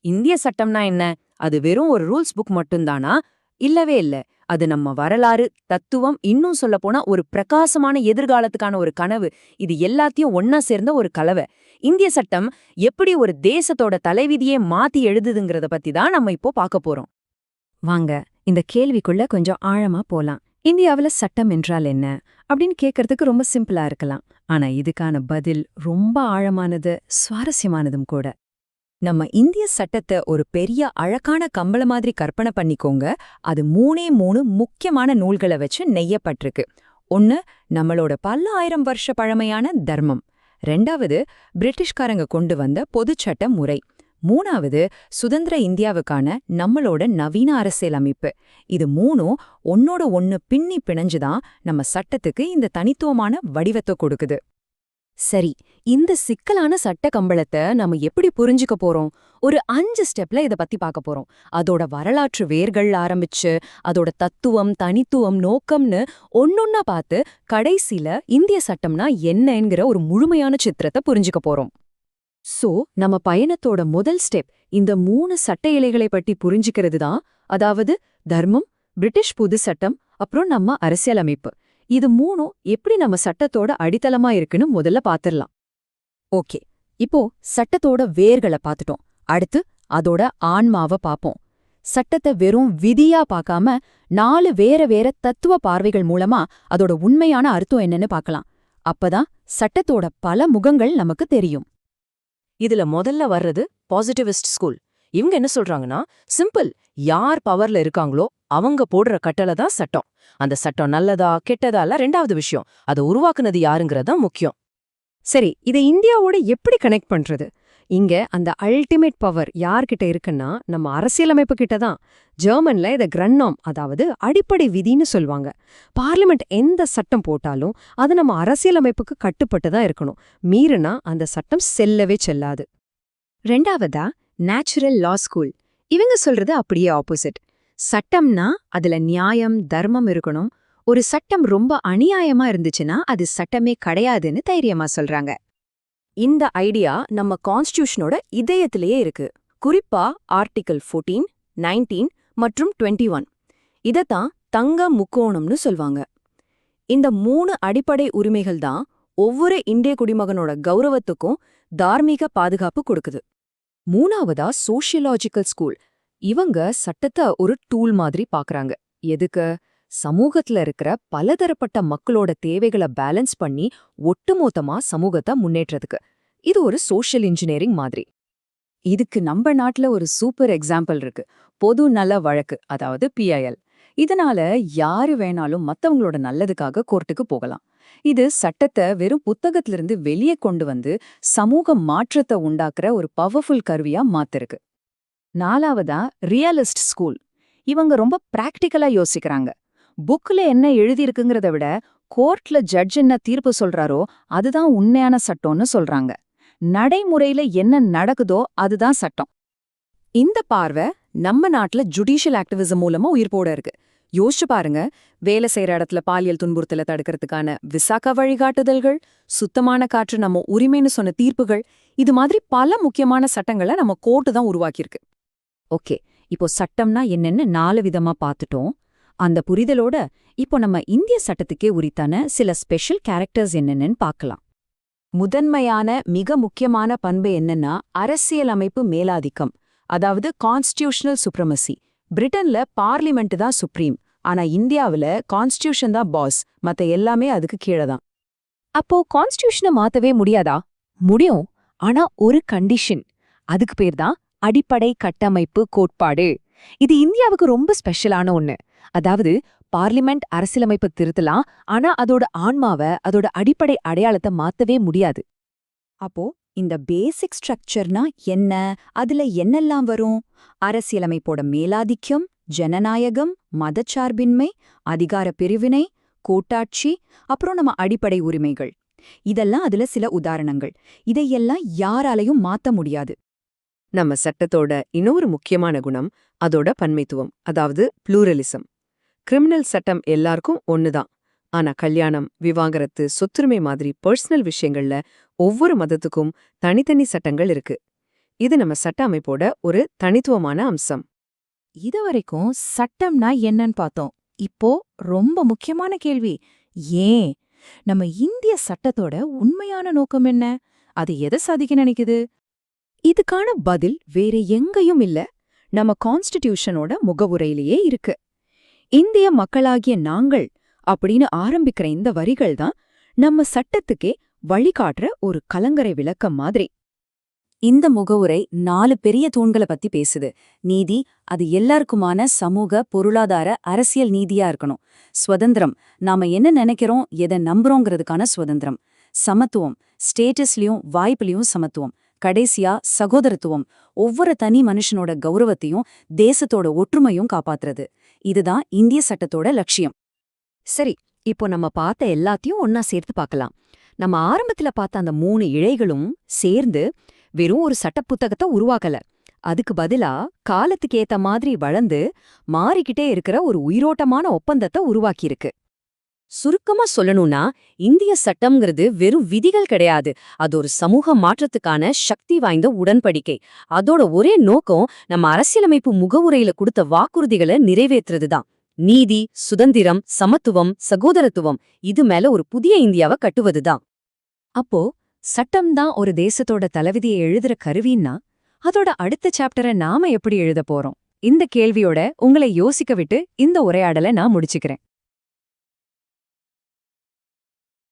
இந்திய சட்டம்னா என்ன? அது வெறும் ஒரு ரூல்ஸ் புக் மட்டும்தானா? இல்லவே இல்ல. அது நம்ம வரலாறு தத்துவம் இன்னும் சொல்ல போனா ஒரு பிரகாசமான எதிர்காலத்துக்கான ஒரு கனவு. இது எல்லாத்தையும் ஒன்னா சேர்ந்த ஒரு கலவை. இந்திய சட்டம் எப்படி ஒரு தேசத்தோட தலைவிதியே மாத்தி எழுதுதுங்கிறத பத்தி தான் நம்ம இப்போ பார்க்க போறோம். வாங்க இந்த கேள்விக்குள்ள கொஞ்சம் ஆழமா போலாம். இந்தியாவுல சட்டம் என்றால் என்ன? அப்படின்னு கேட்கறதுக்கு ரொம்ப சிம்பிளா இருக்கலாம். ஆனா இதுக்கான பதில் ரொம்ப ஆழமானது சுவாரஸ்யமானதும் கூட. நம்ம இந்திய சட்டத்தை ஒரு பெரிய அழகான கம்பள மாதிரி கற்பனை பண்ணிக்கோங்க. அது மூணே மூணு முக்கியமான நூல்களை வச்சு நெய்யப்பட்டிருக்கு. ஒன்னு நம்மளோட பல ஆயிரம் வருஷ பழமையான தர்மம். ரெண்டாவது பிரிட்டிஷ்காரங்க கொண்டு வந்த பொதுச்சட்ட முறை. மூணாவது சுதந்திர இந்தியாவுக்கான நம்மளோட நவீன அரசியலமைப்பு. இது மூணும் ஒன்னோட ஒன்னு பின்னி பிணைஞ்சுதான் நம்ம சட்டத்துக்கு இந்த தனித்துவமான வடிவத்தை கொடுக்குது. சரி இந்த சிக்கலான சட்ட கம்பளத்தை நாம எப்படி புரிஞ்சுக்க போறோம்? ஒரு அஞ்சு ஸ்டெப்ல இத பத்தி பார்க்க போறோம். அதோட வரலாற்று வேர்கள் ஆரம்பிச்சு அதோட தத்துவம் தனித்துவம் நோக்கம்னு ஒன்னொன்னா பார்த்து கடைசில இந்திய சட்டம்னா என்னங்கிற ஒரு முழுமையான சித்திரத்தை புரிஞ்சுக்க போறோம். சோ நம்ம பயணத்தோட முதல் ஸ்டெப் இந்த மூணு சட்ட இலைகளை பற்றி புரிஞ்சுக்கிறது தான் அதாவது தர்மம் பிரிட்டிஷ் புது சட்டம் அப்புறம் நம்ம அரசியலமைப்பு. இது மூணும் எப்படி நம்ம சட்டத்தோட அடித்தளமா இருக்குன்னு முதல்ல பாத்திரலாம். ஓகே இப்போ சட்டத்தோட வேர்களை பார்த்துட்டோம் அடுத்து அதோட ஆன்மாவை பாப்போம். சட்டத்தை வெறும் விதியா பார்க்காம நாலு வேற வேற தத்துவ பார்வைகள் மூலமா அதோட உண்மையான அர்த்தம் என்னன்னு பார்க்கலாம் அப்பதான் சட்டத்தோட பல முகங்கள் நமக்கு தெரியும். இதுல முதல்ல வர்றது பாசிட்டிவிஸ்ட் ஸ்கூல் இவங்க என்ன சொல்றாங்கன்னா சிம்பிள் யார் பவர்ல இருக்காங்களோ அவங்க போடுற கட்டளை தான் சட்டம். அந்த சட்டம் நல்லதா கெட்டதால ரெண்டாவது விஷயம் அதை உருவாக்குனது யாருங்கிறதா முக்கியம். சரி இதை இந்தியாவோட எப்படி கனெக்ட் பண்றது? இங்க அந்த அல்டிமேட் பவர் யார்கிட்ட இருக்குன்னா நம்ம அரசியலமைப்பு கிட்ட தான். ஜெர்மன்ல இத கிரன்னாம் அதாவது அடிப்படை விதின்னு சொல்வாங்க பார்லிமெண்ட் எந்த சட்டம் போட்டாலும் அது நம்ம அரசியலமைப்புக்கு கட்டுப்பட்டு தான் இருக்கணும். மீறினா அந்த சட்டம் செல்லவே செல்லாது. ரெண்டாவதா நேச்சுரல் லா ஸ்கூல் இவங்க சொல்றது அப்படியே ஆப்போசிட் சட்டம்னா அதுல நியாயம் தர்மம் இருக்கணும். ஒரு சட்டம் ரொம்ப அநியாயமா இருந்துச்சுன்னா அது சட்டமே கிடையாதுன்னு தைரியமா சொல்றாங்க. இந்த ஐடியா நம்ம கான்ஸ்டியூஷனோட இதயத்திலேயே இருக்கு. குறிப்பா ஆர்டிகல் 14, 19 மற்றும் 21 ஒன் இதத்தான் தங்க முக்கோணம்னு சொல்வாங்க. இந்த மூணு அடிப்படை உரிமைகள் தான் ஒவ்வொரு இந்திய குடிமகனோட கௌரவத்துக்கும் தார்மீக பாதுகாப்பு கொடுக்குது. மூணாவதா சோஷியலாஜிக்கல் ஸ்கூல் இவங்க சட்டத்தை ஒரு டூல் மாதிரி பாக்குறாங்க. எதுக்கு? சமூகத்துல இருக்கிற பலதரப்பட்ட மக்களோட தேவைகளை பேலன்ஸ் பண்ணி ஒட்டுமொத்தமா சமூகத்தை முன்னேற்றதுக்கு. இது ஒரு சோஷியல் இன்ஜினியரிங் மாதிரி. இதுக்கு நம்ம நாட்டுல ஒரு சூப்பர் எக்ஸாம்பிள் இருக்கு. பொது நல வழக்கு அதாவது பிஐஎல் இதனால யாரு வேணாலும் மத்தவங்களோட நல்லதுக்காக கோர்ட்டுக்கு போகலாம். இது சட்டத்தை வெறும் புத்தகத்திலிருந்து வெளியே கொண்டு வந்து சமூக மாற்றத்தை உண்டாக்குற ஒரு பவர்ஃபுல் கருவியா மாத்திருக்கு நாலாவதா ரியலிஸ்ட் ஸ்கூல் இவங்க ரொம்ப பிராக்டிக்கலா யோசிக்கிறாங்க. புக்ல என்ன எழுதியிருக்குங்கிறத விட கோர்ட்ல ஜட்ஜ் என்ன தீர்ப்பு சொல்றாரோ அதுதான் உண்மையான சட்டம்னு சொல்றாங்க. நடைமுறையில என்ன நடக்குதோ அதுதான் சட்டம். இந்த பார்வை நம்ம நாட்டுல ஜுடிஷியல் ஆக்டிவிசம் மூலமா உயிர்ப்போட இருக்கு. யோசிச்சு பாருங்க வேலை செய்யற இடத்துல பாலியல் துன்புறுத்தலை தடுக்கிறதுக்கான விசாக்க வழிகாட்டுதல்கள் சுத்தமான காற்று நம்ம உரிமைன்னு சொன்ன தீர்ப்புகள் இது மாதிரி பல முக்கியமான சட்டங்களை நம்ம கோர்ட்டு தான் உருவாக்கியிருக்கு. ஓகே இப்போ சட்டம்னா என்னன்னு நாலு விதமா பார்த்துட்டோம் அந்த புரிதலோட இப்போ நம்ம இந்திய சட்டத்துக்கே உரித்தான சில ஸ்பெஷல் கேரக்டர்ஸ் என்னென்னு பார்க்கலாம் முதன்மையான மிக முக்கியமான பண்பு என்னன்னா அரசியலமைப்பு மேலாதிக்கம். அதாவது கான்ஸ்டியூஷனல் சுப்ரமசி பிரிட்டன்ல பார்லிமெண்ட் தான் சுப்ரீம் ஆனா இந்தியாவுல கான்ஸ்டியூஷன் தான் பாஸ் மத்த எல்லாமே அதுக்கு கீழே தான். அப்போ கான்ஸ்டியூஷனை மாத்தவே முடியாதா? முடியும். ஆனா ஒரு கண்டிஷன் அதுக்கு பேர் தான் அடிப்படை கட்டமைப்பு கோட்பாடு. இது இந்தியாவுக்கு ரொம்ப ஸ்பெஷலான ஒண்ணு. அதாவது பார்லிமெண்ட் அரசியலமைப்பு திருத்தலாம். ஆனா அதோட ஆன்மாவை அதோட அடிப்படை அடையாளத்தை மாத்தவே முடியாது. அப்போ இந்த பேசிக் ஸ்ட்ரக்சர்னா என்ன? அதுல என்னெல்லாம் வரும்? அரசியலமைப்போட மேலாதிக்கம் ஜனநாயகம் மதச்சார்பின்மை அதிகார பிரிவினை கூட்டாட்சி அப்புறம் நம்ம அடிப்படை உரிமைகள். இதெல்லாம் அதுல சில உதாரணங்கள். இதையெல்லாம் யாராலையும் மாத்த முடியாது. நம்ம சட்டத்தோட இன்னொரு முக்கியமான குணம் அதோட பன்மைத்துவம் அதாவது ப்ளூரலிசம் கிரிமினல் சட்டம் எல்லாருக்கும் ஒன்னுதான் ஆனா கல்யாணம் விவாகரத்து சொத்துரிமை மாதிரி பர்சனல் விஷயங்கள்ல ஒவ்வொரு மதத்துக்கும் தனித்தனி சட்டங்கள் இருக்கு. இது நம்ம சட்ட அமைப்போட ஒரு தனித்துவமான அம்சம். இதுவரைக்கும் சட்டம்னா என்னன்னு பார்த்தோம். இப்போ ரொம்ப முக்கியமான கேள்வி. ஏன்? நம்ம இந்திய சட்டத்தோட உண்மையான நோக்கம் என்ன? அது எதை சாதிக்க நினைக்குது? இதுக்கான பதில் வேற எங்கேயும் இல்ல. நம்ம கான்ஸ்டிடியூஷனோட முகவுரையிலேயே இருக்கு. இந்திய மக்களாகிய நாங்கள் அப்படின்னு ஆரம்பிக்கிற இந்த வரிகள் தான் நம்ம சட்டத்துக்கே வழிகாட்டுற ஒரு கலங்கரை விளக்கம் மாதிரி. இந்த முகவுரை நாலு பெரிய தூண்களை பத்தி பேசுது. நீதி அது எல்லாருக்குமான சமூக பொருளாதார அரசியல் நீதியா இருக்கணும். சுதந்திரம் நாம என்ன நினைக்கிறோம் எதை நம்புறோங்கிறதுக்கான சுதந்திரம். சமத்துவம் ஸ்டேட்டஸ்லயும் வாய்ப்புலயும் சமத்துவம். கடைசியா சகோதரத்துவம். ஒவ்வொரு தனி மனுஷனோட கௌரவத்தையும் தேசத்தோட ஒற்றுமையும் காப்பாத்துறது. இதுதான் இந்திய சட்டத்தோட லட்சியம். சரி இப்போ நம்ம பார்த்த எல்லாத்தையும் ஒன்னா சேர்த்து பார்க்கலாம். நம்ம ஆரம்பத்துல பார்த்த அந்த மூணு இழைகளும் சேர்ந்து வெறும் ஒரு சட்ட புத்தகத்தை உருவாக்கல. அதுக்கு பதிலா காலத்துக்கு ஏத்த மாதிரி வளர்ந்து மாறிக்கிட்டே இருக்கிற ஒரு உயிரோட்டமான ஒப்பந்தத்தை உருவாக்கியிருக்கு. சுருக்கமா சொல்லணும்னா இந்திய சட்டம்ங்கிறது வெறும் விதிகள் கிடையாது. அது ஒரு சமூக மாற்றத்துக்கான சக்தி வாய்ந்த உடன்படிக்கை. அதோட ஒரே நோக்கம் நம்ம அரசியலமைப்பு முகவுரையில கொடுத்த வாக்குறுதிகளை நிறைவேற்றுறதுதான். நீதி சுதந்திரம் சமத்துவம் சகோதரத்துவம் இது மேல ஒரு புதிய இந்தியாவை கட்டுவதுதான். அப்போ சட்டம் தான் ஒரு தேசத்தோட தலைவிதியை எழுதுற கருவின்னா அதோட அடுத்த சாப்டரை நாம எப்படி எழுத போறோம்? இந்த கேள்வியோட உங்களை யோசிக்க விட்டு இந்த உரையாடலை நான் முடிச்சுக்கிறேன்.